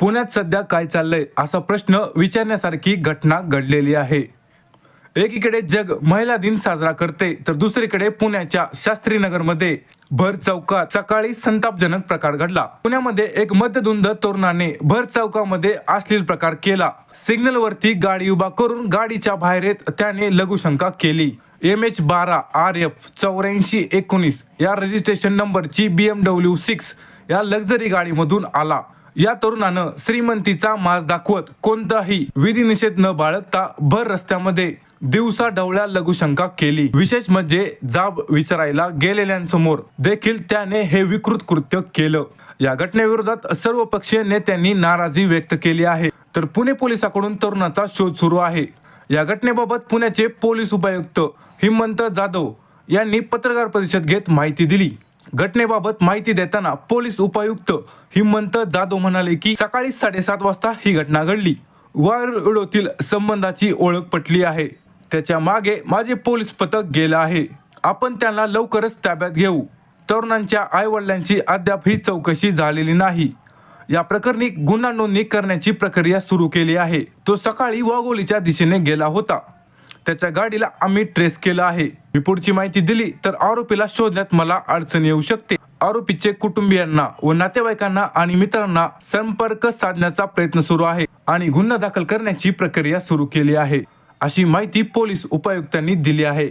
पुण्यात सध्या काय चाललंय असा प्रश्न विचारण्यासारखी घटना घडलेली आहे. एकीकडे जग महिला दिन साजरा करते तर दुसरीकडे पुण्याच्या शास्त्रीनगरमध्ये भर चौकात सकाळी संतापजनक प्रकार घडला. पुण्यामध्ये एक मध्यधुंद तरुणाने भर चौकामध्ये अश्लील प्रकार केला. सिग्नल वरती गाडी उभा करून गाडीच्या बाहेर येत त्याने लघुशंका केली. एम एच बारा आर एफ चौऱ्याऐंशी एकोणीस या रजिस्ट्रेशन नंबरची बी एम डब्ल्यू सिक्स या लक्झरी गाडीमधून आला. या तरुणानं श्रीमंतीचा माज दाखवत कोणताही विधिनिषेध न बाळगता भर रस्त्यामध्ये दिवसा ढवळ्या लघुशंका केली. विशेष म्हणजे जाब विचारायला गेलेल्यांसमोर देखील त्याने हे विकृत कृत्य केलं. या घटनेविरोधात सर्व पक्षीय नेत्यांनी नाराजी व्यक्त केली आहे. तर पुणे पोलिसांकडून तरुणाचा शोध सुरू आहे. या घटनेबाबत पुण्याचे पोलीस उपायुक्त हिमंत जाधव यांनी पत्रकार परिषद घेत माहिती दिली. घटनेबाबत माहिती देताना पोलीस उपायुक्त हिमंत जाधव म्हणाले की सकाळी साडेसात वाजता ही घटना घडली. वारुळोतील संबंधाची ओळख पटली आहे. त्याच्यामागे माझे पोलीस पथक गेलं आहे. आपण त्यांना लवकरच ताब्यात घेऊ. तरुणांच्या आईवडिलांची अद्याप ही चौकशी झालेली नाही. या प्रकरणी गुन्हा नोंदणी करण्याची प्रक्रिया सुरू केली आहे. तो सकाळी वाघोलीच्या दिशेने गेला होता. त्याच्या गाडीला आम्ही ट्रेस केलं आहे. मी पुढची माहिती दिली तर आरोपीला शोधण्यात मला अडचण येऊ शकते. आरोपीचे कुटुंबियांना व नातेवाईकांना आणि मित्रांना संपर्क साधण्याचा प्रयत्न सुरू आहे आणि गुन्हा दाखल करण्याची प्रक्रिया सुरू केली आहे अशी माहिती पोलीस उपायुक्तांनी दिली आहे.